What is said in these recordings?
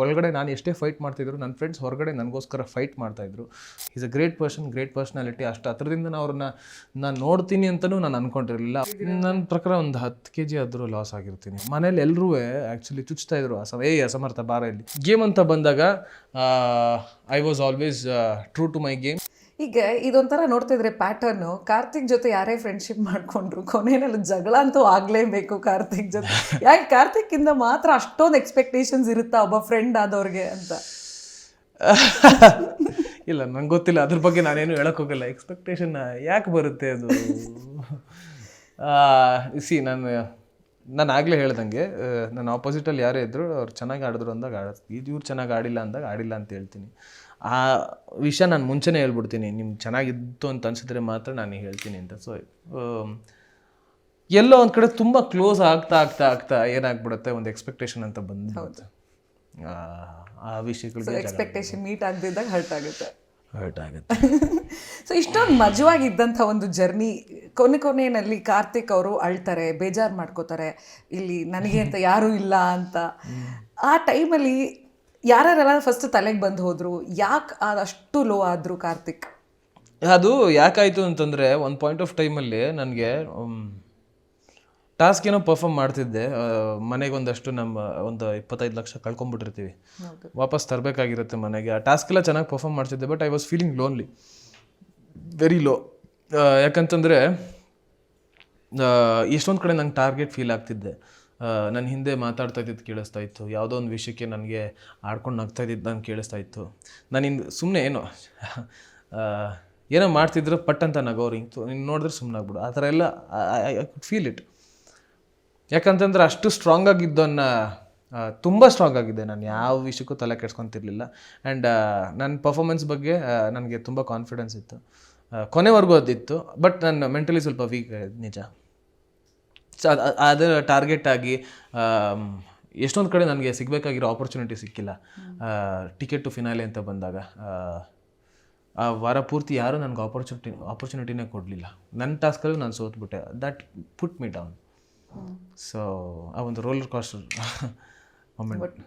ಒಳಗಡೆ ನಾನು ಎಷ್ಟೇ ಫೈಟ್ ಮಾಡ್ತಿದ್ರು ನನ್ನ ಫ್ರೆಂಡ್ಸ್ ಹೊರಗಡೆ ನನಗೋಸ್ಕರ ಫೈಟ್ ಮಾಡ್ತಾಯಿದ್ರು is a great person great personality ಅಷ್ಟು ಹತ್ರದಿಂದ ನಾನು ಅವ್ರನ್ನ, ನಾನು ನೋಡ್ತೀನಿ ಅಂತಲೂ ನಾನು ಅಂದ್ಕೊಂಡಿರಲಿಲ್ಲ ನನ್ನ ಪ್ರಕಾರ ಒಂದು ಹತ್ತು ಕೆ ಜಿ ಆದರೂ ಲಾಸ್ ಆಗಿರ್ತೀನಿ. ಮನೇಲಿ ಎಲ್ಲರೂ ಆ್ಯಕ್ಚುಲಿ ಚುಚ್ತಾ ಇದ್ರು. ಅಸ ಏ ಅಸಮರ್ಥ, ಬಾರ ಇಲ್ಲಿ. ಗೇಮ್ ಅಂತ ಬಂದಾಗ I was always true to my game ಈಗ ಇದೊಂಥರ ನೋಡ್ತಿದ್ರೆ ಪ್ಯಾಟರ್ನು ಕಾರ್ತಿಕ್ ಜೊತೆ ಯಾರೇ ಫ್ರೆಂಡ್ಶಿಪ್ ಮಾಡಿಕೊಂಡ್ರು ಕೊನೆಯಲ್ಲಿ ಜಗಳ ಅಂತೂ ಆಗ್ಲೇಬೇಕು ಕಾರ್ತಿಕ್ ಜೊತೆ. ಯಾಕೆ ಕಾರ್ತಿಕ್ ಇಂದ ಮಾತ್ರ ಅಷ್ಟೊಂದು ಎಕ್ಸ್ಪೆಕ್ಟೇಷನ್ಸ್ ಇರುತ್ತಾ ಒಬ್ಬ ಫ್ರೆಂಡ್ ಆದವ್ರಿಗೆ ಅಂತ? ಇಲ್ಲ ನಂಗೆ ಗೊತ್ತಿಲ್ಲ. ಅದ್ರ ಬಗ್ಗೆ ನಾನೇನು ಹೇಳಕ್ ಹೋಗಲ್ಲ. ಎಕ್ಸ್ಪೆಕ್ಟೇಷನ್ ಯಾಕೆ ಬರುತ್ತೆ ಅದು? ಸಿ ನಾನು ನಾನು ಆಗಲೇ ಹೇಳ್ದಂಗೆ ನನ್ನ ಆಪೋಸಿಟಲ್ಲಿ ಯಾರೇ ಇದ್ದರು ಅವ್ರು ಚೆನ್ನಾಗಿ ಆಡಿದ್ರು ಅಂದಾಗ ಆಡ ಇದು ಇವ್ರು ಚೆನ್ನಾಗಿ ಆಡಿಲ್ಲ ಅಂದಾಗ ಆಡಿಲ್ಲ ಅಂತ ಹೇಳ್ತೀನಿ. ಆ ವಿಷಯ ನಾನು ಮುಂಚೆನೇ ಹೇಳ್ಬಿಡ್ತೀನಿ. ನಿಮ್ಗೆ ಚೆನ್ನಾಗಿತ್ತು ಅಂತ ಅನ್ಸಿದ್ರೆ ಮಾತ್ರ ನಾನು ಹೇಳ್ತೀನಿ ಅಂತ. ಸೊ ಎಲ್ಲೋ ಒಂದು ಕಡೆ ತುಂಬ ಕ್ಲೋಸ್ ಆಗ್ತಾ ಆಗ್ತಾ ಆಗ್ತಾ ಏನಾಗ್ಬಿಡುತ್ತೆ? ಒಂದು ಎಕ್ಸ್ಪೆಕ್ಟೇಷನ್ ಅಂತ ಬಂದ್ಬಿಡುತ್ತೆ. ಆ, ಆ ವಿಷಯಗಳಿಗೆ ಎಕ್ಸ್ಪೆಕ್ಟೇಷನ್ ಮೀಟ್ ಆಗದಿದ್ದಾಗ ಹರ್ಟ್ ಆಗುತ್ತೆ. ಹರ್ಟ್ ಆಗುತ್ತೆ. ಸೊ ಇಷ್ಟೊಂದು ಮಜವಾಗಿದ್ದಂಥ ಒಂದು ಜರ್ನಿ ಕೊನೆ ಕೊನೆಯಲ್ಲಿ ಕಾರ್ತಿಕ್ ಅವರು ಅಳ್ತಾರೆ ಬೇಜಾರು ಮಾಡ್ಕೋತಾರೆ. ಇಲ್ಲಿ ನನಗೆ ಅಂತ ಯಾರೂ ಇಲ್ಲ ಅಂತ. ಆ ಟೈಮಲ್ಲಿ ಯಾರ್ಯಾರೆಲ್ಲ ಫಸ್ಟ್ ತಲೆಗೆ ಬಂದು ಹೋದ್ರು? ಯಾಕೆ ಅಷ್ಟು ಲೋ ಆದ್ರು ಕಾರ್ತಿಕ್? ಅದು ಯಾಕಾಯಿತು ಅಂತಂದರೆ ಒಂದು ಪಾಯಿಂಟ್ ಆಫ್ ಟೈಮಲ್ಲಿ ನನಗೆ ಟಾಸ್ಕ್ ಏನೋ ಪರ್ಫಾರ್ಮ್ ಮಾಡ್ತಿದ್ದೆ. ಮನೆಗೆ ಒಂದಷ್ಟು ನಮ್ಮ ಒಂದು ಇಪ್ಪತ್ತೈದು ಲಕ್ಷ ಕಳ್ಕೊಂಬಿಟ್ಟಿರ್ತೀವಿ. ವಾಪಸ್ ತರಬೇಕಾಗಿರುತ್ತೆ ಮನೆಗೆ. ಆ ಟಾಸ್ಕ್ ಎಲ್ಲ ಚೆನ್ನಾಗಿ ಪರ್ಫಾರ್ಮ್ ಮಾಡ್ತಿದ್ದೆ but I was feeling lonely very low ಯಾಕಂತಂದರೆ ಎಷ್ಟೊಂದು ಕಡೆ ನಂಗೆ ಟಾರ್ಗೆಟ್ ಫೀಲ್ ಆಗ್ತಿದ್ದೆ. ನನ್ನ ಹಿಂದೆ ಮಾತಾಡ್ತಾ ಇದ್ದಿದ್ದು ಕೇಳಿಸ್ತಾ ಇತ್ತು. ಯಾವುದೋ ಒಂದು ವಿಷಯಕ್ಕೆ ನನಗೆ ಆಡ್ಕೊಂಡು ನಗ್ತಾ ಇದ್ದಿದ್ದಂಗೆ ಕೇಳಿಸ್ತಾ ಇತ್ತು. ನಾನು ಹಿಂದೆ ಸುಮ್ಮನೆ ಏನೋ ಏನೋ ಮಾಡ್ತಿದ್ರು ಪಟ್ ಅಂತ ನಗೋರು ಇಂತು ನೀನು ನೋಡಿದ್ರೆ ಸುಮ್ಮನೆ ಆಗ್ಬಿಡು. ಆ ಥರ ಎಲ್ಲ ಐ ಕುಡ್ ಫೀಲ್ ಇಟ್ ಯಾಕಂತಂದ್ರೆ ಅಷ್ಟು ಸ್ಟ್ರಾಂಗ್ ಆಗಿದ್ದನ್ನು ತುಂಬ ಸ್ಟ್ರಾಂಗ್ ಆಗಿದೆ. ನಾನು ಯಾವ ವಿಷಯಕ್ಕೂ ತಲೆ ಕೆಡ್ಸ್ಕೊತಿರ್ಲಿಲ್ಲ. ಆ್ಯಂಡ್ ನನ್ನ ಪರ್ಫಾಮೆನ್ಸ್ ಬಗ್ಗೆ ನನಗೆ ತುಂಬ ಕಾನ್ಫಿಡೆನ್ಸ್ ಇತ್ತು. ಕೊನೆವರೆಗೂ ಅದಿತ್ತು. ಬಟ್ ನಾನು ಮೆಂಟಲಿ ಸ್ವಲ್ಪ ವೀಕ್ ನಿಜ. ಸೊ ಅದು ಅದು ಟಾರ್ಗೆಟ್ ಆಗಿ ಎಷ್ಟೊಂದು ಕಡೆ ನನಗೆ ಸಿಗಬೇಕಾಗಿರೋ ಆಪರ್ಚುನಿಟಿ ಸಿಕ್ಕಿಲ್ಲ. ಟಿಕೆಟ್ ಟು ಫಿನಾಲೆ ಅಂತ ಬಂದಾಗ ಆ, ವಾರ ಪೂರ್ತಿ ಯಾರೂ ನನಗೆ ಆಪರ್ಚುನಿಟಿ ಆಪರ್ಚುನಿಟಿನೇ ಕೊಡಲಿಲ್ಲ. ನನ್ನ ಟಾಸ್ಕಲ್ಲಿ ನಾನು ಸೋತ್ಬಿಟ್ಟೆ. That put me down so ಆ ಒಂದು ರೋಲರ್ ಕಾಸ್ಟರ್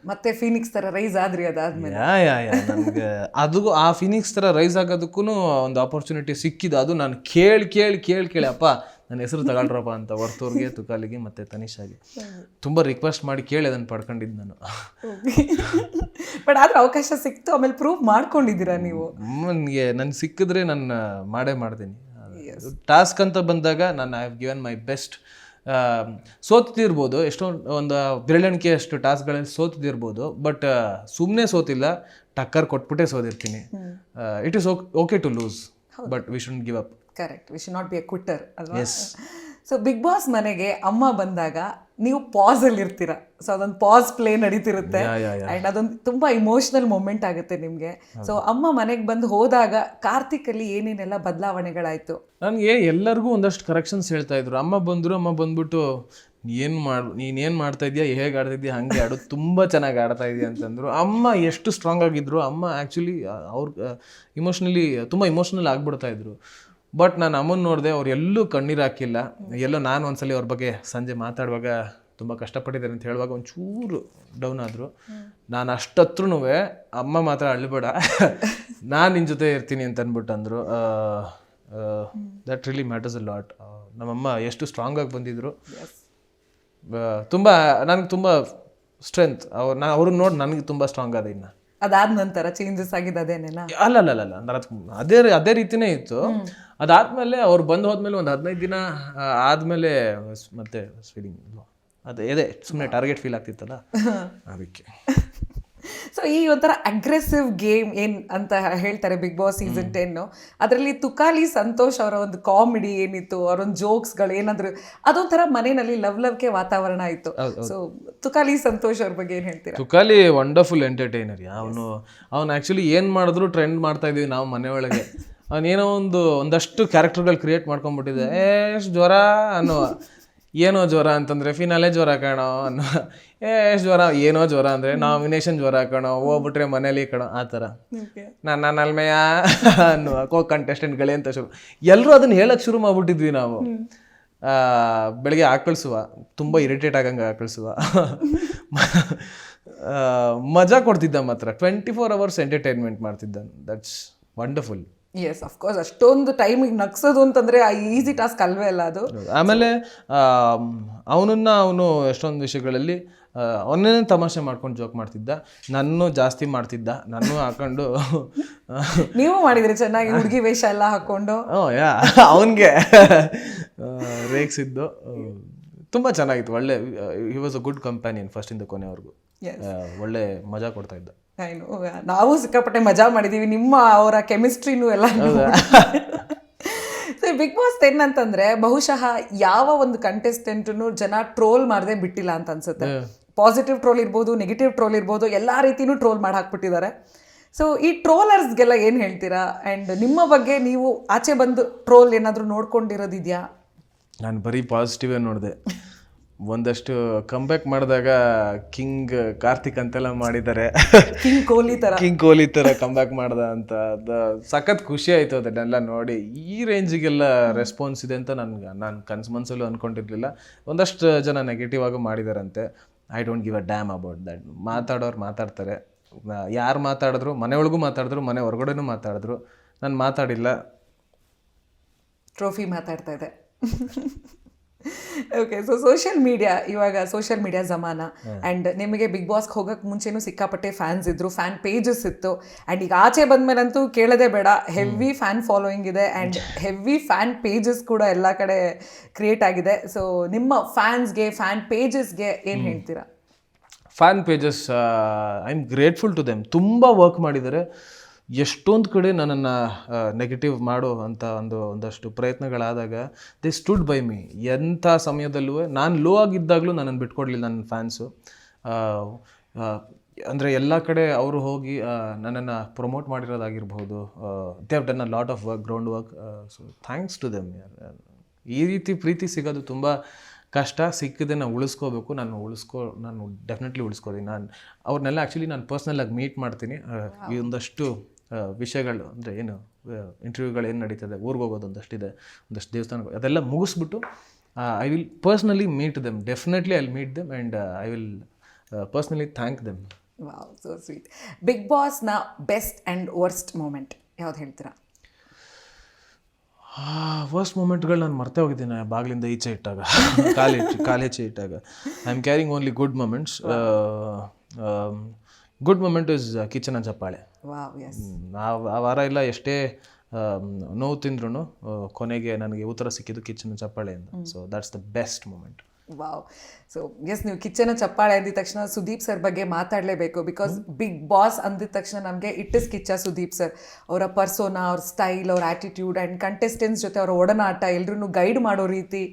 ಮತ್ತೆ ಫೀನಿಕ್ಸ್ ತರ ರೈಸ್ ಆದ್ರಿ ಅದಾದ್ಮೇಲೆ. ಯಾ ಯಾ ಯಾ ನನಗೆ ಅದು ಆ ಫಿನಿಕ್ಸ್ ಥರ ರೈಸ್ ಆಗೋದಕ್ಕೂ ಒಂದು ಆಪರ್ಚುನಿಟಿ ಸಿಕ್ಕಿದ್ದು. ಅದು ನಾನು ಕೇಳಿ ಕೇಳಿ ಕೇಳಿ ಕೇಳಿ ಅಪ್ಪ ನನ್ನ ಹೆಸರು ತಗೊಳ್ರಪ್ಪ ಅಂತ ವರ್ತೂರ್ಗೆ ತುಕಾಲಿಗೆ ಮತ್ತೆ ತನಿಷಾಗೆ. ತುಂಬ ರಿಕ್ವೆಸ್ಟ್ ಮಾಡಿ ಕೇಳಿ ಅದನ್ನು ಪಡ್ಕೊಂಡಿದ್ದು ನಾನು. ಬಟ್ ಆದ್ರೆ ಅವಕಾಶ ಸಿಕ್ತು ಆಮೇಲೆ ಪ್ರೂವ್ ಮಾಡ್ಕೊಂಡಿದ್ದೀರಾ ನೀವು? ನನಗೆ ನನ್ಗೆ ಸಿಕ್ಕಿದ್ರೆ ನಾನು ಮಾಡೇ ಮಾಡ್ತೀನಿ. ಟಾಸ್ಕ್ ಅಂತ ಬಂದಾಗ ನಾನು I have given my best ಸೋತಿರ್ಬೋದು. ಎಷ್ಟೋ ಒಂದು ಬೆರಳೆಣಿಕೆ ಅಷ್ಟು ಟಾಸ್ಕ್ಗಳಲ್ಲಿ ಸೋತಿರ್ಬೋದು. ಬಟ್ ಸುಮ್ಮನೆ ಸೋತಿಲ್ಲ ಟಕ್ಕರ್ ಕೊಟ್ಬಿಟ್ಟೆ ಸೋದಿರ್ತೀನಿ it is okay to lose but we should give up correct we should not be a quitter ಅಲ್ವಾ? ಸೊ ಬಿಗ್ ಬಾಸ್ ಮನೆಗೆ ಅಮ್ಮ ಬಂದಾಗ ನೀವು ಪಾಸ್ ಅಲ್ಲಿ ಇರ್ತೀರಾ. ಸೊ ಅದೊಂದು ಪಾಸ್ ಪ್ಲೇ ನಡೀತಿರುತ್ತೆ. ಅಂಡ್ ಅದೊಂದು ತುಂಬಾ ಇಮೋಷನಲ್ ಮೂಮೆಂಟ್ ಆಗುತ್ತೆ ನಿಮಗೆ. ಸೊ ಅಮ್ಮ ಮನೆಗೆ ಬಂದು ಹೋದಾಗ ಕಾರ್ತಿಕ್ ಅಲ್ಲಿ ಏನೇನೆಲ್ಲ ಬದಲಾವಣೆಗಳಾಯ್ತು? ನನಗೆ ಎಲ್ಲರಿಗೂ ಒಂದಷ್ಟು ಕರೆಕ್ಷನ್ಸ್ ಹೇಳ್ತಾ ಇದ್ರು. ಅಮ್ಮ ಬಂದ್ರು ಅಮ್ಮ ಬಂದ್ಬಿಟ್ಟು ಏನು ಮಾಡ್ ನೀನೇನು ಮಾಡ್ತಾ ಇದೀಯಾ? ಹೇಗೆ ಆಡ್ತಾ ಇದೀಯಾ? ಹಂಗೆ ಆಡು. ತುಂಬ ಚೆನ್ನಾಗಿ ಆಡ್ತಾ ಇದೀಯ? ಅಂತಂದರು. ಅಮ್ಮ ಎಷ್ಟು ಸ್ಟ್ರಾಂಗ್ ಆಗಿದ್ರು. ಅಮ್ಮ ಆ್ಯಕ್ಚುಲಿ ಅವ್ರ ಇಮೋಷ್ನಲಿ ತುಂಬ ಇಮೋಷ್ನಲ್ ಆಗ್ಬಿಡ್ತಾ ಇದ್ರು. ಬಟ್ ನಾನು ಅಮ್ಮನ ನೋಡಿದೆ ಅವ್ರು ಎಲ್ಲೂ ಕಣ್ಣೀರು ಹಾಕಿಲ್ಲ. ಎಲ್ಲೋ ನಾನು ಒಂದ್ಸಲಿ ಅವ್ರ ಬಗ್ಗೆ ಸಂಜೆ ಮಾತಾಡುವಾಗ ತುಂಬ ಕಷ್ಟಪಟ್ಟಿದ್ದಾರೆ ಅಂತ ಹೇಳುವಾಗ ಒಂಚೂರು ಡೌನ್ ಆದರು. ನಾನು ಅಷ್ಟತ್ರೂ ಅಮ್ಮ ಮಾತ್ರ ಅಳ್ಬೇಡ. ನಾನು ನಿನ್ನ ಜೊತೆ ಇರ್ತೀನಿ ಅಂತ ಅಂದ್ಬಿಟ್ಟು ಅಂದರು that really matters a lot ನಮ್ಮಮ್ಮ ಎಷ್ಟು ಸ್ಟ್ರಾಂಗ್ ಆಗಿ ಬಂದಿದ್ರು. ತುಂಬ ನನಗೆ ತುಂಬ ಸ್ಟ್ರೆಂತ್ ಅವ್ರು ನಾನು ಅವ್ರನ್ನ ನೋಡಿ ನನಗೆ ತುಂಬ ಸ್ಟ್ರಾಂಗ್ ಆದ ಇನ್ನು. ಅದಾದ ನಂತರ ಚೇಂಜಸ್ ಆಗಿದೆ ಅದೇನೇನಾ? ಅಲ್ಲ ಅಲ್ಲ ಅಲ್ಲ ಅದು ಅದೇ ರೀತಿನೇ ಇತ್ತು. ಅದಾದ್ಮೇಲೆ ಅವ್ರು ಬಂದು ಹೋದ್ಮೇಲೆ ಒಂದು ಹದಿನೈದು ದಿನ ಆದ್ಮೇಲೆ ಮತ್ತೆ ಫೀಲಿಂಗ್ ಅದೇ ಅದೇ ಸುಮ್ಮನೆ ಟಾರ್ಗೆಟ್ ಫೀಲ್ ಆಗ್ತಿತ್ತಲ್ಲ? ಅದಕ್ಕೆ. ಸೊ ಈ ಒಂಥರ ಅಗ್ರೆಸಿವ್ ಗೇಮ್ ಏನ್ ಅಂತ ಹೇಳ್ತಾರೆ ಬಿಗ್ ಬಾಸ್ ಸೀಸನ್ ಟೆನ್ ಅದರಲ್ಲಿ ತುಕಾಲಿ ಸಂತೋಷ್ ಅವರ ಒಂದು ಕಾಮಿಡಿ ಏನಿತ್ತು ಅವರೊಂದು ಜೋಕ್ಸ್ ಜೋಕ್ಸ್ಗಳು ಏನಾದ್ರು ಅದೊಂಥರ ಮನೆಯಲ್ಲಿ ಲವ್ ಲವ್ಗೆ ವಾತಾವರಣ ಇತ್ತು. ಸೊ ತುಕಾಲಿ ಸಂತೋಷ್ ಅವ್ರ ಬಗ್ಗೆ ಏನ್ ಹೇಳ್ತೀರಾ? ತುಕಾಲಿ ವಂಡರ್ಫುಲ್ ಎಂಟರ್ಟೈನರ್ ಅವನು ಅವನು ಆ್ಯಕ್ಚುಲಿ ಏನು ಮಾಡಿದ್ರು ಟ್ರೆಂಡ್ ಮಾಡ್ತಾ ಇದೀವಿ ನಾವು ಮನೆಯೊಳಗೆ ಅವನೇನೋ ಒಂದು ಒಂದಷ್ಟು ಕ್ಯಾರೆಕ್ಟರ್ಗಳು ಕ್ರಿಯೇಟ್ ಮಾಡ್ಕೊಂಡ್ಬಿಟ್ಟಿದೆ. ಏ ಎಷ್ಟ್ ಜ್ವರ ಅನ್ನೋ ಏನೋ ಜ್ವರ ಅಂತಂದರೆ ಫಿನಾಲೆ ಜ್ವರ ಕಾಣೋ ಅನ್ನೋ. ಏ ಜ್ವರ? ಏನೋ ಜ್ವರ ಅಂದರೆ ನಾಮಿನೇಷನ್ ಜ್ವರ ಕಾಣೋ ಹೋಗ್ಬಿಟ್ರೆ ಮನೇಲಿ ಕಣೋ ಆ ಥರ. ನಾನು ನಲ್ಮೆಯ ಅನ್ನುವ ಕೋ ಕಂಟೆಸ್ಟೆಂಟ್ಗಳೇ ಅಂತ ಶುರು. ಎಲ್ಲರೂ ಅದನ್ನ ಹೇಳಕ್ಕೆ ಶುರು ಮಾಡಿಬಿಟ್ಟಿದ್ವಿ ನಾವು. ಬೆಳಗ್ಗೆ ಆಕಳಿಸುವ. ತುಂಬ ಇರಿಟೇಟ್ ಆಗಂಗೆ ಆಕಳಿಸುವ. ಮಜಾ ಕೊಡ್ತಿದ್ದ ಮಾತ್ರ ಟ್ವೆಂಟಿ ಫೋರ್ ಅವರ್ಸ್ ಎಂಟರ್ಟೈನ್ಮೆಂಟ್ ಮಾಡ್ತಿದ್ದ that's wonderful yes of course ಅಷ್ಟೊಂದು ಟೈಮಿಗೆ ನಗ್ಸೋದು ಅಂತಂದ್ರೆ ಆ ಈಸಿ ಟಾಸ್ಕ್ ಅಲ್ವೇ ಅಲ್ಲ ಅದು? ಆಮೇಲೆ ಅವನನ್ನ ಅವನು ಎಷ್ಟೊಂದು ವಿಷಯಗಳಲ್ಲಿ ಅವನೇ ತಮಾಷೆ ಮಾಡ್ಕೊಂಡು ಜೋಕ್ ಮಾಡ್ತಿದ್ದ ನಾನು ಜಾಸ್ತಿ ಮಾಡ್ತಿದ್ದ ನಾನು ಹಾಕೊಂಡು ನೀವು ಮಾಡಿದ್ರಿ ಚೆನ್ನಾಗಿ ಹುಡುಗಿ ವೇಷ ಎಲ್ಲ ಹಾಕೊಂಡು? ಯಾ ಅವನಿಗೆ ರೇಗ್ಸಿದ್ದು. ತುಂಬ ಚೆನ್ನಾಗಿತ್ತು. ಒಳ್ಳೆ he was a good companion ಫಸ್ಟಿಂದ ಕೊನೆವರೆಗೂ. ಒಳ್ಳೆ ಮಜಾ ಕೊಡ್ತಾ ಇದ್ದ. ಏನು ನಾವು ಸಿಕ್ಕಾಪಟ್ಟೆ ಮಜಾ ಮಾಡಿದ್ದೀವಿ ನಿಮ್ಮ ಅವರ ಕೆಮಿಸ್ಟ್ರಿನೂ ಎಲ್ಲ ಬಿಗ್ ಬಾಸ್ ಟೆನ್ ಅಂತಂದ್ರೆ ಬಹುಶಃ ಯಾವ ಒಂದು ಕಂಟೆಸ್ಟೆಂಟ್ನು ಜನ ಟ್ರೋಲ್ ಮಾಡದೆ ಬಿಟ್ಟಿಲ್ಲ ಅಂತ ಅನ್ಸುತ್ತೆ. ಪಾಸಿಟಿವ್ ಟ್ರೋಲ್ ಇರ್ಬೋದು ನೆಗೆಟಿವ್ ಟ್ರೋಲ್ ಇರ್ಬೋದು ಎಲ್ಲಾ ರೀತಿನೂ ಟ್ರೋಲ್ ಮಾಡಿ ಹಾಕ್ಬಿಟ್ಟಿದ್ದಾರೆ. ಸೊ ಈ ಟ್ರೋಲರ್ಸ್ಗೆಲ್ಲ ಏನು ಹೇಳ್ತೀರಾ? ಆ್ಯಂಡ್ ನಿಮ್ಮ ಬಗ್ಗೆ ನೀವು ಆಚೆ ಬಂದು ಟ್ರೋಲ್ ಏನಾದರೂ ನೋಡ್ಕೊಂಡಿರೋದಿದೆಯಾ? ನಾನು ಬರೀ ಪಾಸಿಟಿವೇ ನೋಡಿದೆ. ಒಂದಷ್ಟು ಕಂಬ್ಯಾಕ್ ಮಾಡಿದಾಗ ಕಿಂಗ್ ಕಾರ್ತಿಕ್ ಅಂತೆಲ್ಲ ಮಾಡಿದ್ದಾರೆ. ಕಿಂಗ್ ಕೊಹ್ಲಿ ತರ. ಕಿಂಗ್ ಕೊಹ್ಲಿ ಥರ ಕಂಬ್ಯಾಕ್ ಮಾಡ್ದ ಅಂತ. ಅದ ಸಖತ್ ಖುಷಿ ಆಯಿತು ಅದನ್ನೆಲ್ಲ ನೋಡಿ. ಈ ರೇಂಜಿಗೆಲ್ಲ ರೆಸ್ಪಾನ್ಸ್ ಇದೆ ಅಂತ ನನ್ಗೆ ನಾನು ಕನ್ಸ್ ಮನಸ್ಸಲ್ಲೂ ಅಂದ್ಕೊಂಡಿರಲಿಲ್ಲ ಒಂದಷ್ಟು ಜನ ನೆಗೆಟಿವ್ ಆಗಿ ಮಾಡಿದಾರಂತೆ. I don't give a damn about that ಮಾತಾಡೋರು ಮಾತಾಡ್ತಾರೆ. ಯಾರು ಮಾತಾಡಿದ್ರು ಮನೆ ಒಳಗೂ ಮಾತಾಡಿದ್ರು ಮನೆ ಹೊರಗಡೆನೂ ಮಾತಾಡಿದ್ರು. ನಾನು ಮಾತಾಡಿಲ್ಲ. ಟ್ರೋಫಿ ಮಾತಾಡ್ತಾ ಇದೆ. ಓಕೆ ಸೊ ಸೋಷಿಯಲ್ ಮೀಡಿಯಾ ಇವಾಗ ಸೋಷಿಯಲ್ ಮೀಡಿಯಾ ಜಮಾನ. ಆ್ಯಂಡ್ ನಿಮಗೆ ಬಿಗ್ ಬಾಸ್ಗೆ ಹೋಗೋಕ್ಕೆ ಮುಂಚೆನೂ ಸಿಕ್ಕಾಪಟ್ಟೆ ಫ್ಯಾನ್ಸ್ ಇದ್ದರು ಫ್ಯಾನ್ ಪೇಜಸ್ ಇತ್ತು. ಆ್ಯಂಡ್ ಈಗ ಆಚೆ ಬಂದಮೇಲಂತೂ ಕೇಳೋದೇ ಬೇಡ. ಹೆವಿ ಫ್ಯಾನ್ ಫಾಲೋಯಿಂಗ್ ಇದೆ ಆ್ಯಂಡ್ ಹೆವಿ ಫ್ಯಾನ್ ಪೇಜಸ್ ಕೂಡ ಎಲ್ಲ ಕಡೆ ಕ್ರಿಯೇಟ್ ಆಗಿದೆ. ಸೊ ನಿಮ್ಮ ಫ್ಯಾನ್ಸ್ಗೆ ಫ್ಯಾನ್ ಪೇಜಸ್ಗೆ ಏನು ಹೇಳ್ತೀರಾ? Fan pages I am grateful to them ತುಂಬ ವರ್ಕ್ ಮಾಡಿದ್ದಾರೆ. ಎಷ್ಟೊಂದು ಕಡೆ ನನ್ನನ್ನು ನೆಗೆಟಿವ್ ಮಾಡೋ ಅಂತ ಒಂದು ಒಂದಷ್ಟು ಪ್ರಯತ್ನಗಳಾದಾಗ ದೇ ಸ್ಟುಡ್ ಬೈ ಮೀ ಎಂಥ ಸಮಯದಲ್ಲೂ ನಾನು ಲೋ ಆಗಿದ್ದಾಗಲೂ ನನ್ನನ್ನು ಬಿಟ್ಕೊಡ್ಲಿಲ್ಲ ನನ್ನ ಫ್ಯಾನ್ಸು ಅಂದರೆ ಎಲ್ಲ ಕಡೆ ಅವರು ಹೋಗಿ ನನ್ನನ್ನು promote ಮಾಡಿರೋದಾಗಿರ್ಬೋದು. They have done a lot of work ground work so thanks to them ಈ ರೀತಿ ಪ್ರೀತಿ ಸಿಗೋದು ತುಂಬ ಕಷ್ಟ. ಸಿಕ್ಕಿದೆ ನಾನು ಉಳಿಸ್ಕೋಬೇಕು. ನಾನು ಉಳಿಸ್ಕೊ ನಾನು ಡೆಫಿನೆಟ್ಲಿ ಉಳಿಸ್ಕೋತೀನಿ ನಾನು ಅವ್ರನ್ನೆಲ್ಲ ಆ್ಯಕ್ಚುಲಿ ನಾನು ಪರ್ಸ್ನಲಾಗಿ ಮೀಟ್ ಮಾಡ್ತೀನಿ. ಈ ಒಂದಷ್ಟು ವಿಷಯಗಳು ಅಂದರೆ ಏನು ಇಂಟರ್ವ್ಯೂಗಳು ಏನು ನಡೀತದೆ ಊರಿಗೆ ಹೋಗೋದು ಒಂದಷ್ಟಿದೆ ಒಂದಷ್ಟು ದೇವಸ್ಥಾನಗಳು ಅದೆಲ್ಲ ಮುಗಿಸ್ಬಿಟ್ಟು I will personally meet them definitely I will meet them and I will personally thank them wow so sweet big ಬಾಸ್ನ best and worst moment ಯಾವ್ದು ಹೇಳ್ತೀರಾ? ವರ್ಸ್ಟ್ ಮೂಮೆಂಟ್ಗಳು ನಾನು ಮರ್ತೇ ಹೋಗಿದ್ದೀನಿ ಬಾಗಿಲಿಂದ ಈಚೆ ಇಟ್ಟಾಗ. ಕಾಲೇಜ್ ಕಾಲೇಜೆ ಇಟ್ಟಾಗ. I am carrying only good moments good moment is kitchen ಚಪ್ಪಾಳೆ yes hmm, ಆ ವಾರ ಎಲ್ಲ ಎಷ್ಟೇ ನೋವು ತಿಂದ್ರೂ ಕೊನೆಗೆ ನನಗೆ ಉತ್ತರ ಸಿಕ್ಕಿದ್ದು ಕಿಚನ್ ಚಪ್ಪಾಳೆಯಿಂದ so that's the best moment wow so yes ನೀವು ಕಿಚನ್ ಚಪ್ಪಾಳೆ ಅಂದಿದ ತಕ್ಷಣ ಸುದೀಪ್ ಸರ್ ಬಗ್ಗೆ ಮಾತಾಡಲೇಬೇಕು. ಬಿಕಾಸ್ ಬಿಗ್ ಬಾಸ್ ಅಂದಿದ ತಕ್ಷಣ ನಮಗೆ it is Kichcha Sudeep sir ಅವರ ಪರ್ಸೋನಾ ಅವ್ರ ಸ್ಟೈಲ್ ಅವ್ರ ಆಟಿಟ್ಯೂಡ್ ಆ್ಯಂಡ್ ಕಂಟೆಸ್ಟೆಂಟ್ಸ್ ಜೊತೆ ಅವರ ಒಡನಾಟ ಎಲ್ಲರೂ ಗೈಡ್ ಮಾಡೋ ರೀತಿ.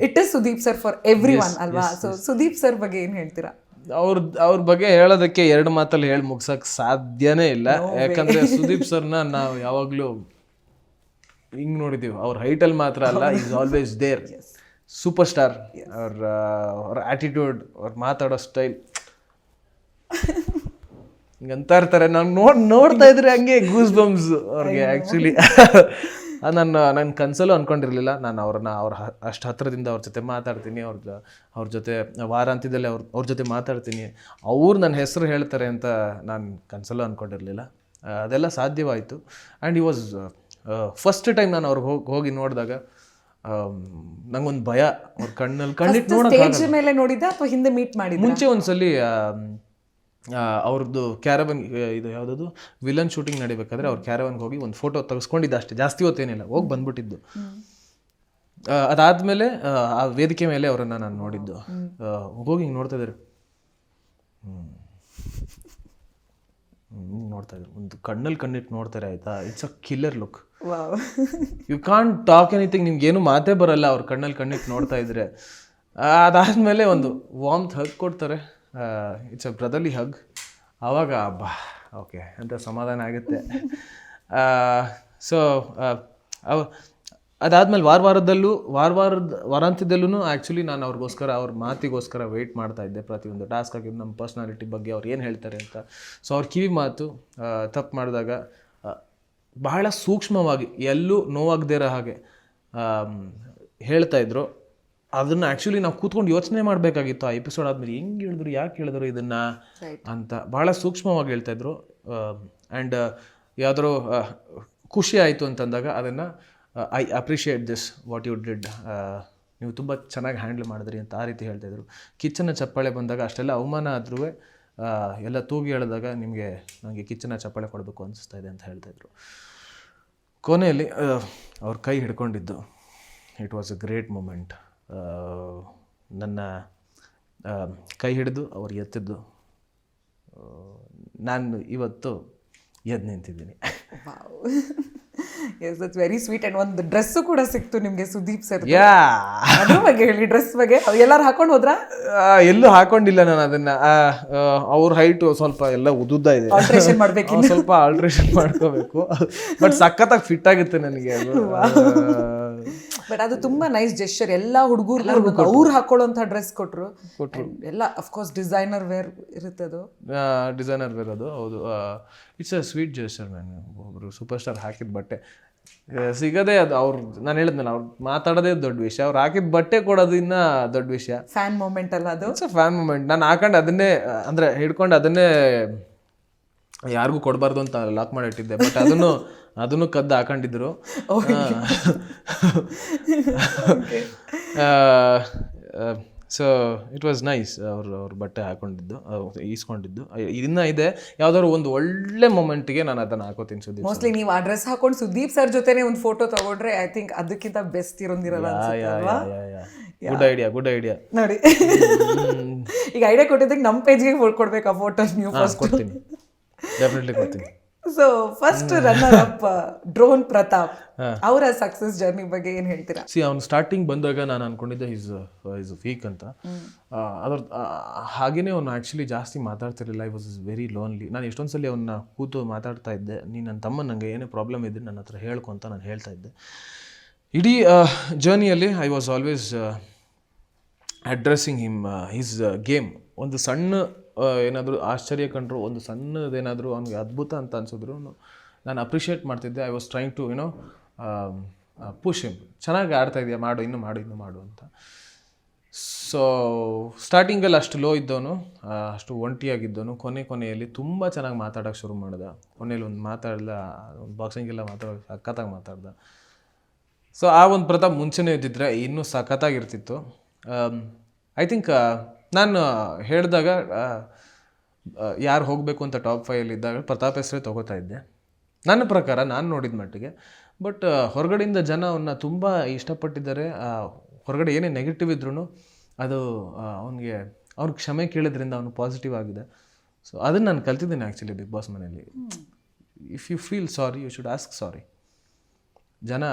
It is Sudeep sir for everyone ಅಲ್ವಾ? ಸೊ ಸುದೀಪ್ ಸರ್ ಬಗ್ಗೆ ಏನು ಹೇಳ್ತೀರಾ? ಅವ್ರ ಅವ್ರ ಬಗ್ಗೆ ಹೇಳೋದಕ್ಕೆ ಎರಡು ಮಾತಲ್ಲಿ ಹೇಳಿ ಮುಗ್ಸಕ್ ಸಾಧ್ಯನೇ ಇಲ್ಲ. ಯಾಕಂದ್ರೆ ಸುದೀಪ್ ಸರ್ನ ನಾವು ಯಾವಾಗಲೂ ಹಿಂಗ್ ನೋಡಿದೀವಿ. ಅವ್ರ ಹೈಟಲ್ಲಿ ಮಾತ್ರ ಅಲ್ಲ is always there super star ಅವ್ರ ಅವ್ರ ಆಟಿಟ್ಯೂಡ್ ಅವ್ರ ಮಾತಾಡೋ ಸ್ಟೈಲ್ ಹಿಂಗಂತ ಇರ್ತಾರೆ. ನಾನು ನೋಡ್ ನೋಡ್ತಾ ಇದ್ರೆ ಹಂಗೆ ಗೂಸ್ ಬಂಬ್ಸ್ ಅವ್ರಿಗೆ ಆ್ಯಕ್ಚುಲಿ ನನ್ನ ನನ್ನ ಕನಸಲ್ಲೂ ಅನ್ಕೊಂಡಿರ್ಲಿಲ್ಲ. ನಾನು ಅವ್ರನ್ನ ಅವ್ರ ಅಷ್ಟು ಹತ್ರದಿಂದ ಅವ್ರ ಜೊತೆ ಮಾತಾಡ್ತೀನಿ ಅವ್ರ ಅವ್ರ ಜೊತೆ ವಾರಾಂತ್ಯದಲ್ಲಿ ಅವ್ರ ಅವ್ರ ಜೊತೆ ಮಾತಾಡ್ತೀನಿ. ಅವ್ರು ನನ್ನ ಹೆಸರು ಹೇಳ್ತಾರೆ ಅಂತ ನಾನು ಕನಸಲ್ಲೂ ಅಂದ್ಕೊಂಡಿರಲಿಲ್ಲ ಅದೆಲ್ಲ ಸಾಧ್ಯವಾಯಿತು. And he was first time ನಾನು ಅವ್ರಿಗೆ ಹೋಗಿ ಹೋಗಿ ನೋಡಿದಾಗ ನಂಗೊಂದು ಭಯ. ಅವ್ರ ಕಣ್ಣಲ್ಲಿ ಕಣ್ಣಿಟ್ಟು ಸ್ಟೇಜ್ ಮೇಲೆ ನೋಡಿದ್ದ ಅಥವಾ ಹಿಂದೆ ಮೀಟ್ ಮಾಡಿ ಮುಂಚೆ ಒಂದ್ಸಲಿ ಅವ್ರದ್ದು ಕ್ಯಾರವನ್ ಇದು ಯಾವುದದು? ವಿಲನ್ ಶೂಟಿಂಗ್ ನಡಿಬೇಕಾದ್ರೆ ಅವ್ರ ಕ್ಯಾರವನ್ಗೆ ಹೋಗಿ ಒಂದು ಫೋಟೋ ತೆಗೆಸ್ಕೊಂಡಿದ್ದ ಅಷ್ಟೇ. ಜಾಸ್ತಿ ಹೊತ್ತೇನಿಲ್ಲ ಹೋಗಿ ಬಂದ್ಬಿಟ್ಟಿದ್ದು. ಅದಾದಮೇಲೆ ಆ, ವೇದಿಕೆ ಮೇಲೆ ಅವರನ್ನು ನಾನು ನೋಡಿದ್ದು. ಹೋಗಿ ಹಿಂಗೆ ನೋಡ್ತಾ ಇದ್ದಾರೆ. ಹಿಂಗೆ ನೋಡ್ತಾ ಇದ್ರು ಒಂದು ಕಣ್ಣಲ್ಲಿ ಕಣ್ಣಿಟ್ಟು ನೋಡ್ತಾರೆ ಆಯ್ತಾ? It's a killer look you can't talk anything ನಿಮ್ಗೆ ಏನು ಮಾತೇ ಬರಲ್ಲ ಅವ್ರ ಕಣ್ಣಲ್ಲಿ ಕಣ್ಣಿಟ್ಟು ನೋಡ್ತಾ ಇದ್ರೆ. ಅದಾದ ಅದಾದ್ಮೇಲೆ ಒಂದು ವಾಮ್ ಹಗ್ ಕೊಡ್ತಾರೆ ಇಟ್ಸ್ ಅ ಬ್ರದರ್ಲಿ ಹಗ್ ಆವಾಗ ಬಾ ಓಕೆ ಅಂತ ಸಮಾಧಾನ ಆಗುತ್ತೆ. ಸೊ ಅವ, ಅದಾದಮೇಲೆ ವಾರ ವಾರದಲ್ಲೂ, ವಾರ ವಾರದ ವಾರಾಂತ್ಯದಲ್ಲೂ ಆ್ಯಕ್ಚುಲಿ ನಾನು ಅವ್ರಿಗೋಸ್ಕರ, ಅವ್ರ ಮಾತಿಗೋಸ್ಕರ ವೆಯ್ಟ್ ಮಾಡ್ತಾ ಇದ್ದೆ ಪ್ರತಿಯೊಂದು ಟಾಸ್ಕ್ ಆಗಿ, ನಮ್ಮ ಪರ್ಸ್ನಾಲಿಟಿ ಬಗ್ಗೆ ಅವ್ರು ಏನು ಹೇಳ್ತಾರೆ ಅಂತ. ಸೊ ಅವ್ರ ಕಿವಿ ಮಾತು ತಪ್ಪು ಮಾಡಿದಾಗ ಬಹಳ ಸೂಕ್ಷ್ಮವಾಗಿ, ಎಲ್ಲೂ ನೋವಾಗದೇ ಇರೋ ಹಾಗೆ ಹೇಳ್ತಾಯಿದ್ರು ಹೇಳ್ತಾ ಇದ್ರು. ಅದನ್ನು ಆ್ಯಕ್ಚುಲಿ ನಾವು ಕೂತ್ಕೊಂಡು ಯೋಚನೆ ಮಾಡಬೇಕಾಗಿತ್ತು ಆ ಎಪಿಸೋಡ್ ಆದಮೇಲೆ ಹೆಂಗೆ ಹೇಳಿದ್ರು ಯಾಕೆ ಹೇಳಿದ್ರು ಇದನ್ನು ಅಂತ ಭಾಳ ಸೂಕ್ಷ್ಮವಾಗಿ ಹೇಳ್ತಾಯಿದ್ರು ಆ್ಯಂಡ್ ಯಾವ್ದಾದ್ರು ಖುಷಿ ಆಯಿತು ಅಂತಂದಾಗ ಅದನ್ನು I appreciate this what you did ನೀವು ತುಂಬ ಚೆನ್ನಾಗಿ ಹ್ಯಾಂಡಲ್ ಮಾಡಿದ್ರಿ ಅಂತ ಆ ರೀತಿ ಹೇಳ್ತಾಯಿದ್ರು ಕಿಚ್ಚನ ಚಪ್ಪಾಳೆ ಬಂದಾಗ ಅಷ್ಟೆಲ್ಲ ಅವಮಾನ ಆದ್ರೂ ಎಲ್ಲ ತೂಗಿ ಹೇಳಿದಾಗ ನಿಮಗೆ ನನಗೆ ಕಿಚ್ಚನ ಚಪ್ಪಾಳೆ ಕೊಡಬೇಕು ಅನಿಸ್ತಾ ಇದೆ ಅಂತ ಹೇಳ್ತಾಯಿದ್ರು ಕೊನೆಯಲ್ಲಿ ಅವ್ರ ಕೈ ಹಿಡ್ಕೊಂಡಿದ್ದು. It was a great moment ನನ್ನ ಕೈ ಹಿಡಿದು ಅವ್ರು ಎತ್ತಿದ್ದು ನಾನು ಇವತ್ತು ಎದ್ದು ನಿಂತಿದ್ದೀನಿ. Yes that's very sweet and ಒಂದು ಡ್ರೆಸ್ಸು ಕೂಡ ಸಿಕ್ತು ನಿಮಗೆ ಸುದೀಪ್ ಸರ್ ಯಾ. ಅದ್ರ ಬಗ್ಗೆ ಹೇಳಿ ಡ್ರೆಸ್ ಬಗ್ಗೆ. ಎಲ್ಲರೂ ಹಾಕೊಂಡು ಹೋದ್ರಾ? ಎಲ್ಲೂ ಹಾಕೊಂಡಿಲ್ಲ ನಾನು ಅದನ್ನ. ಅವ್ರ ಹೈಟು ಸ್ವಲ್ಪ ಎಲ್ಲ ಉದ್ದುದ್ದ ಇದೆ. ಆಲ್ಟ್ರೇಷನ್ ಮಾಡ್ಬೇಕು ಸ್ವಲ್ಪ ಆಲ್ಟ್ರೇಷನ್ ಮಾಡ್ಕೋಬೇಕು. ಬಟ್ ಸಖತ್ತಾಗಿ ಫಿಟ್ ಆಗುತ್ತೆ ನನಗೆ ಅದು. ಬಟ್ ಅದು ತುಂಬಾ ನೈಸ್ ಜೆಸ್ಚರ್ ಎಲ್ಲ ಹುಡುಗರು ಅವ್ರು ಹಾಕೊಳ್ಳೋಂಥ ಡ್ರೆಸ್ ಕೊಟ್ರು. ಕೊಟ್ಟರು ಎಲ್ಲ ಅಫ್ಕೋರ್ಸ್ ಡಿಸೈನರ್ ವೇರ್ ಇರುತ್ತೆ ಅದು. ಡಿಸೈನರ್ ವೇರ್ ಅದು. ಹೌದು. It's a sweet gesture man ಒಬ್ಬರು ಸೂಪರ್ ಸ್ಟಾರ್ ಹಾಕಿದ ಬಟ್ಟೆ. ಸಿಗದೆ ಅದು ಅವ್ರು ನಾನು ಹೇಳಿದ್ನಲ್ಲ ಅವ್ರು ಮಾತಾಡೋದೇ ದೊಡ್ಡ ವಿಷಯ. ಅವ್ರು ಹಾಕಿದ ಬಟ್ಟೆ ಕೊಡೋದು ಇನ್ನ ದೊಡ್ಡ ವಿಷಯ. ಫ್ಯಾನ್ ಮೂಮೆಂಟ್ ಅಲ್ಲ ಅದು? ಫ್ಯಾನ್ ಮೂಮೆಂಟ್ ನಾನು ಹಾಕೊಂಡು ಅದನ್ನೇ ಅಂದ್ರೆ ಹಿಡ್ಕೊಂಡು ಅದನ್ನೇ ಯಾರಿಗೂ ಕೊಡಬಾರ್ದು ಅಂತ ಲಾಕ್ ಮಾಡಿಟ್ಟಿದ್ದೆ ಬಟ್ ಅದನ್ನು ಅದನ್ನು ಕದ್ದು ಹಾಕೊಂಡಿದ್ರು. ಸೊ ಇಟ್ ವಾಸ್ ನೈಸ್ ಅವರು ಅವ್ರ ಬಟ್ಟೆ ಹಾಕೊಂಡಿದ್ದು ಈಸ್ಕೊಂಡಿದ್ದು. ಇದನ್ನ ಇದೆ. ಯಾವ್ದಾದ್ರು ಒಂದು ಒಳ್ಳೆ ಮೊಮೆಂಟ್ಗೆ ನಾನು ಅದನ್ನ ಹಾಕೋತೀನಿ ಸುದೀಪ್ ಮೋಸ್ಟ್ಲಿ ನೀವು ಆ ಡ್ರೆಸ್ ಹಾಕೊಂಡು ಸುದೀಪ್ ಸರ್ ಜೊತೆನೆ ಒಂದು ಫೋಟೋ ತಗೊಂಡ್ರೆ ಐ ಥಿಂಕ್ ಅದಕ್ಕಿಂತ ಬೆಸ್ಟ್ ಇರೋದಿರಲ್ಲ ಗುಡ್ ಐಡಿಯಾ ಗುಡ್ ಐಡಿಯಾ ನೋಡಿ. ಈಗ ಐಡಿಯಾ ಕೊಟ್ಟಿದ್ದಕ್ಕೆ ನಮ್ಮ ಪೇಜ್ಗೆ ಕೊಡ್ಬೇಕು ಆ ಫೋಟೋ ನೀವು ಫಸ್ಟ್ ಕೊಡ್ತೀನಿ. ಡೆಫಿನೆಟ್ಲಿ ಕೊಡ್ತೀನಿ so first runner up drone Pratap ಅವರ ಸಕ್ಸಸ್ ಜರ್ನಿ ಬಗ್ಗೆ ಏನು ಹೇಳ್ತೀರಾ? ಸಿ ಅವ್ನು ಸ್ಟಾರ್ಟಿಂಗ್ ಬಂದಾಗ ನಾನು ಅನ್ಕೊಂಡಿದ್ದೆ ಈಸ್ ಈಸ್ ವೀಕ್ ಅಂತ. ಅದ್ರ ಹಾಗೇನೆ ಅವ್ನು ಆ್ಯಕ್ಚುಲಿ ಜಾಸ್ತಿ ಮಾತಾಡ್ತಿರಲಿಲ್ಲ. I was is very lonely ನಾನು ಎಷ್ಟೊಂದು ಸಲ ಅವನ್ನ ಕೂತು ಮಾತಾಡ್ತಾ ಇದ್ದೆ. ನೀನು ನನ್ನ ತಮ್ಮ ನನಗೆ ಏನೇ ಪ್ರಾಬ್ಲಮ್ ಇದ್ದರೆ ನನ್ನ ಹತ್ರ ಹೇಳ್ಕೊ ಅಂತ ನಾನು ಹೇಳ್ತಾ ಇದ್ದೆ. ಇಡೀ ಜರ್ನಿಯಲ್ಲಿ I was always addressing him his game ಒಂದು ಸಣ್ಣ ಏನಾದರೂ ಆಶ್ಚರ್ಯ ಕಂಡ್ರು, ಒಂದು ಸಣ್ಣದೇನಾದರೂ ಅವ್ನಿಗೆ ಅದ್ಭುತ ಅಂತ ಅನ್ಸಿದ್ರು, ನಾನು ಅಪ್ರಿಷಿಯೇಟ್ ಮಾಡ್ತಿದ್ದೆ. I was trying to you know push him ಚೆನ್ನಾಗಿ ಆಡ್ತಾ ಇದೆಯಾ? ಮಾಡು, ಇನ್ನು ಮಾಡು ಇನ್ನು ಮಾಡು ಅಂತ. ಸೊ ಸ್ಟಾರ್ಟಿಂಗಲ್ಲಿ ಅಷ್ಟು ಲೋ ಇದ್ದವನು ಅಷ್ಟು ಒಂಟಿಯಾಗಿದ್ದವನು, ಕೊನೆ ಕೊನೆಯಲ್ಲಿ ತುಂಬ ಚೆನ್ನಾಗಿ ಮಾತಾಡೋಕ್ಕೆ ಶುರು ಮಾಡ್ದ. ಕೊನೆಯಲ್ಲಿ ಒಂದು ಮಾತಾಡಲ್ಲ ಒಂದು ಬಾಕ್ಸಿಂಗೆಲ್ಲ ಮಾತಾಡೋ, ಸಖತ್ತಾಗಿ ಮಾತಾಡ್ದ. ಸೊ ಆ ಒಂದು ಪ್ರತಾಪ್ ಮುಂಚೆನೇ ಇದ್ದಿದ್ರೆ ಇನ್ನೂ ಸಖತ್ತಾಗಿರ್ತಿತ್ತು. ಐ ಥಿಂಕ್ ನಾನು ಹೇಳಿದಾಗ ಯಾರು ಹೋಗಬೇಕು ಅಂತ ಟಾಪ್ ಫೈವಲ್ಲಿ ಇದ್ದಾಗ ಪ್ರತಾಪ್ ಹೆಸರೇ ತೊಗೋತಾ ಇದ್ದೆ. ನನ್ನ ಪ್ರಕಾರ, ನಾನು ನೋಡಿದ ಮಟ್ಟಿಗೆ. ಬಟ್ ಹೊರಗಡೆಯಿಂದ ಜನ ಅವನ್ನ ತುಂಬ ಇಷ್ಟಪಟ್ಟಿದ್ದಾರೆ. ಹೊರಗಡೆ ಏನೇ ನೆಗೆಟಿವ್ ಇದ್ರೂ ಅದು ಅವನಿಗೆ ಅವ್ರ ಕ್ಷಮೆ ಕೇಳಿದ್ರಿಂದ ಅವನು ಪಾಸಿಟಿವ್ ಆಗಿದೆ. ಸೊ ಅದನ್ನು ನಾನು ಕಲ್ತಿದ್ದೀನಿ ಆ್ಯಕ್ಚುಲಿ ಬಿಗ್ ಬಾಸ್ ಮನೆಯಲ್ಲಿ. If you feel sorry you should ask sorry ಜನ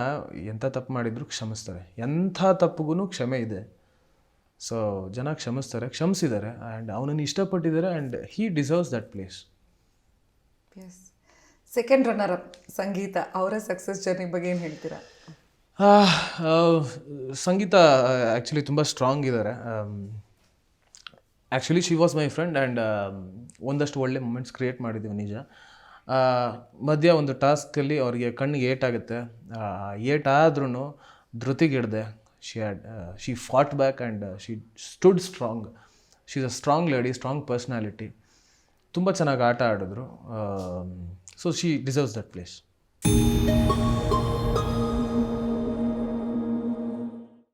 ಎಂಥ ತಪ್ಪು ಮಾಡಿದರೂ ಕ್ಷಮಿಸ್ತಾರೆ. ಎಂಥ ತಪ್ಪಿಗೂ ಕ್ಷಮೆ ಇದೆ. ಸೊ ಜನ ಕ್ಷಮಿಸ್ತಾರೆ ಕ್ಷಮಿಸಿದ್ದಾರೆ ಆ್ಯಂಡ್ ಅವನನ್ನು ಇಷ್ಟಪಟ್ಟಿದ್ದಾರೆ and he deserves that place yes second runner up Sangeetha ಅವರ ಸಕ್ಸಸ್ ಜರ್ನಿ ಬಗ್ಗೆ ಏನು ಹೇಳ್ತೀರಾ? ಸಂಗೀತ ಆ್ಯಕ್ಚುಲಿ ತುಂಬ ಸ್ಟ್ರಾಂಗ್ ಇದ್ದಾರೆ. Actually she was my friend and ಒಂದಷ್ಟು ಒಳ್ಳೆ ಮೂಮೆಂಟ್ಸ್ ಕ್ರಿಯೇಟ್ ಮಾಡಿದ್ದೀವಿ ನಿಜ. ಮಧ್ಯ ಒಂದು ಟಾಸ್ಕಲ್ಲಿ ಅವರಿಗೆ ಕಣ್ಣಿಗೆ ಏಟಾಗುತ್ತೆ. ಏಟಾದ್ರೂ ಧೃತಿಗಿಡ್ದೆ she had she fought back and she stood strong she is a strong lady strong personality ತುಂಬ ಚೆನ್ನಾಗಿ ಆಟ ಆಡಿದ್ರು. So she deserves that place